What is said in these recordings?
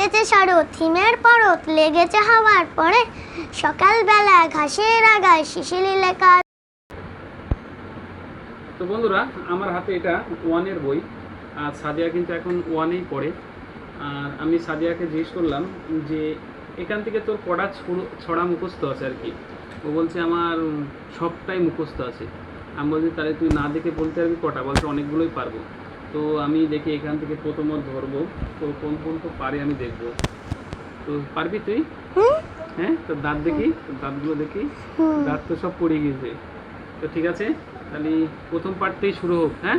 এসেছে শরৎ থিমের পরত লেগেছে হাওয়ার পরে। সকালবেলা ঘাসের আগায় শিশিলি লেখা তো বন্ধুরা, আমার হাতে এটা ওয়ানের বই, আর সাদিয়া কিন্তু এখন ওয়ানেই পড়ে। আর আমি সাদিয়াকে জিজ্ঞেস করলাম যে, এখান থেকে তোর ছড়ো- ছড়া মুখস্থ আছে আর কি? ও বলছে, আমার সবটাই মুখস্থ আছে। আমি বলছি, তাহলে তুই না দেখে বলতে পারবি, কটা? বলছে অনেকগুলোই পারব। তো আমি দেখি এখান থেকে প্রথমত ধরবো। তো কোন কোন তো পারে আমি দেখব। তো পারবি তুই? হ্যাঁ? তোর দাঁত দেখি তোর দাঁতগুলো দেখি। দাঁত তো সব পড়ে গিয়েছে তো ঠিক আছে তাহলে প্রথম পার্টটাই শুরু হোক হ্যাঁ?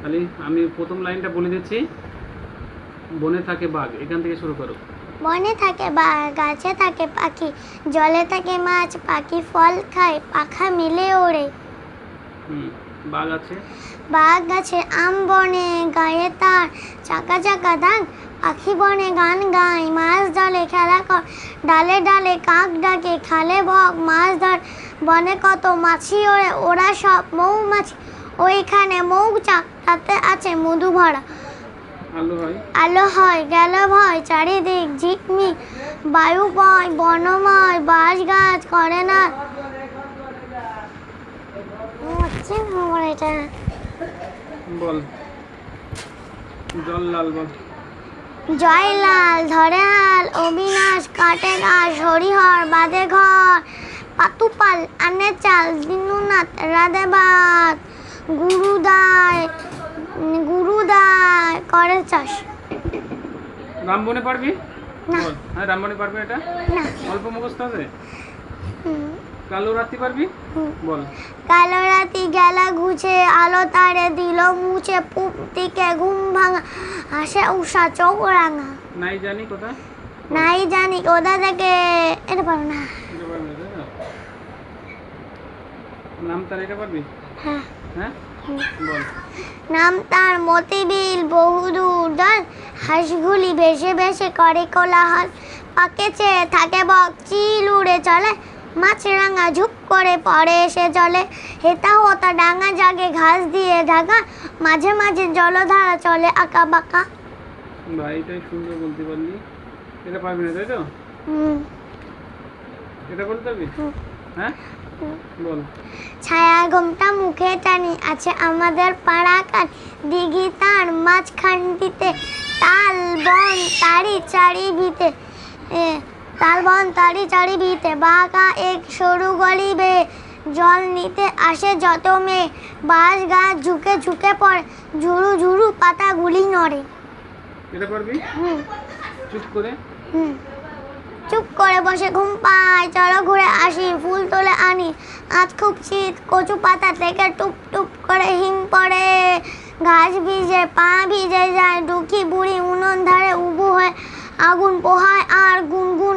তাহলে আমি প্রথম লাইনটা বলে দিচ্ছি। বনে থাকে বাঘ এখান থেকে শুরু করো। বনে থাকে বাঘ গাছে থাকে পাখি জলে থাকে মাছ পাখি ফল খায় পাখা মিলে ওড়ে। হুম। বাঘ আছে? বাঘ গাছে আম বনে গায়ে তার চাকা চাকা দাগ পাখি বনে গান গায় মাছ জলে খেলা কর ডালে ডালে কাক ডাকে খালে বক মাছ ধর বনে কত মাছি ওড়ে ওরা সব মৌমাছি ওইখানে মৌচাক তাতে আছে মধু ভরা। আলু হয়? আলো হয় গেল ভয় চারিদিক ঝিকমিক বায়ু বয় বনময় বাঁশ গাছ করে না আমার এটা? বল। জয়লাল ধরে হাল অবিনাশ কাটে ঘাস হরিহর বাদে ঘর। পাতুপাল আনে চাল দিনুনাথ রাধে বাদ গুরুদায় গুরুদায় করে চাষ। রামবনে পারবি? না। হ্যাঁ রামবনে পারবি এটা? অল্প মুখস্থ আছে হুম, কালো রাত্রি পারবি? বল। কালো রাতি গেলা ঘুছে আলো তারে দিল মুছে পুপ দিকে ঘুম ভাঙা হাসে উষা চোখ রাঙা নাই জানি কোথায় নাই জানি কোথা থেকে এটা পারো না? নাম তার এটা পারবি? হ্যাঁ। হ্যাঁ? নাম তার মতিবিল বহুদূর দল হাঁসগুলি ভেসে ভেসে করে কোলাহল। পাকেছে থাকে বক চিল উড়ে চলে মাছরাঙা ঝুপ করে পড়ে এসে চলে হেতা হোতা ডাঙা জাগে ঘাস দিয়ে ঢাকা। মাঝে মাঝে জলধারা চলে আঁকা বাঁকা। ভাই এটাই সুন্দর বলতে পারলি। এটা পারবি না তাই তো? এটা বলতে পারবি? হ্যাঁ? বল। ছায়া ঘোমটা মুখে টানি আছে আমাদের পাড়া কান দিঘি তার মাঝখানটিতে তাল বন তারি চারি ভিতে এ, তাল বন তারি চারি ভিতে বাঁকা এক সরু গলিবে জল নিতে আসে যত মেয়ে বাঁশ গাছ ঝুঁকে ঝুঁকে পড়ে ঝুরু ঝুরু পাতাগুলি নড়ে। এটা পারবি হুম। চুপ করে। হুম। চুপ করে বসে ঘুম পাই চলো ঘুরে আসি ফুল তোলে আনি। আজ খুব শীত কচু পাতা থেকে টুপ টুপ করে হিম পড়ে। ঘাস ভিজে পা ভিজে যায় দুঃখী বুড়ি উনুন ধারে উবু হয়ে আগুন পোহায় আর গুনগুন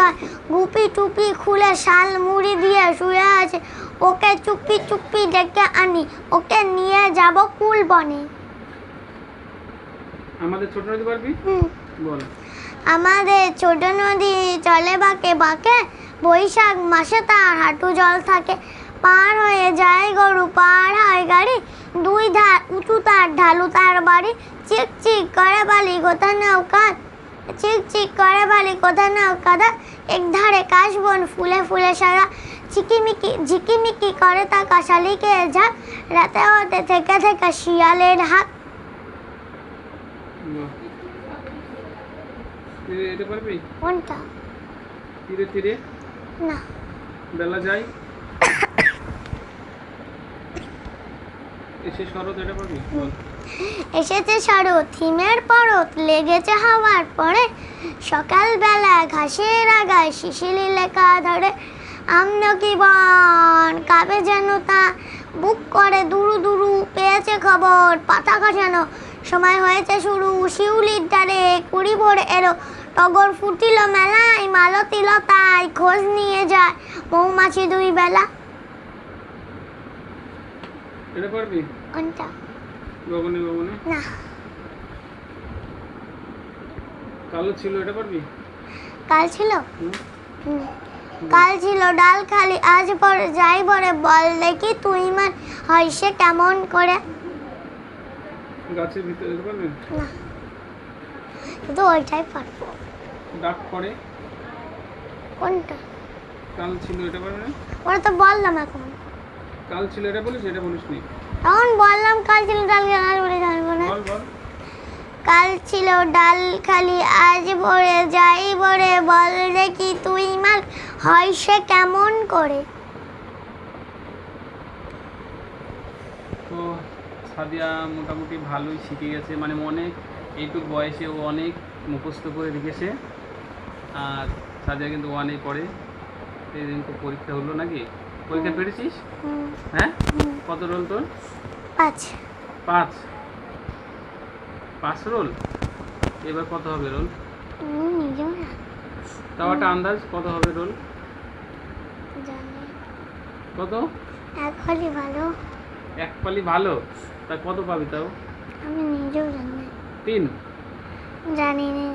গান গায় গুপি টুপি খুলে শাল মুড়ি দিয়ে শুয়ে আছে। ওকে চুপি চুপি ডেকে আনি। ওকে নিয়ে যাব কুল বনে। আমাদের ছোট নদী পারবি? বল। আমাদের ছোট নদী চলে বাঁকে বাঁকে। বৈশাখ মাসে তার হাঁটু জল থাকে। পার হয়ে যায় গরু পার হয় গাড়ি। দুই ধার উঁচু তার ঢালু তার বাড়ি। চিক চিক করে বালি কোথা নৌকা চিক চিক করে বালি কোথা নৌকা এক ধারে কাশবন ফুলে ফুলে সারা। চিকিমিকি ঝিকিমিকি করে তা কাশালিকে ঝাঁক রাতে হতে থেকে থেকে শিয়ালের হাত। এটা পারবি? কোনটা? তীরে তীরে না। বেলা যাই। এসে শরৎ এটা পারবি বল এসেছে শরৎ হিমের পরত লেগেছে হাওয়ার পরে। সকালবেলা ঘাসের আগায় শিশিলি লেখা ধরে আমলকি বন কাবে যেন তা বুক করে দুরু দুরু পেয়েছে খবর পাতা খসানো সময় হয়েছে শুরু শিউলির ডালে কুড়ি ভরে এলো। টগর ফুটিল মেলায় মালতি লতায় খোঁজ নিয়ে যায় মৌমাছি দুই বেলা। এটা পারবি? কোনটা? গগনে গগনে? না। কালো ছিল এটা পারবি? কাল ছিল। কাল ছিল ডাল খালি আজ পরে যাই পরে বল দেখি তুই মান হয় সে কেমন করে? গাছের ভিতরে পারবি? না। শুধু ওইটাই পারব। ডাক কোনটা? কাল ছিল এটা পারবে না? ওরা তো বললাম এখন। কাল ছিল এটা বলিস এটা বলিস নি এখন বললাম কাল ছিল ডাল খালি বলে জানব না। কাল ছিল ডাল খালি আজ ভরে যাই ভরে বল দেখি তুই মাল হয় সে কেমন করে। তো সাদিয়া মোটামুটি ভালোই শিখে গেছে মানে অনেক এইটুক বয়সে ও অনেক মুখস্থ করে রেখেছে। আর সাদিয়া কিন্তু ওয়ানে পড়ে সেদিন তো পরীক্ষা হলো নাকি? পরীক্ষা পেরেছিস? হ্যাঁ? কত রোল তোর? আচ্ছা পাঁচ। পাঁচ রোল? এবার কত হবে রোল? তাও একটা আন্দাজ কত হবে রোল? কত? এক হলে ভালো। এক পালি ভালো। তা কত পাবি তাও? আমি নিজেও জানি। তিন। জানি না।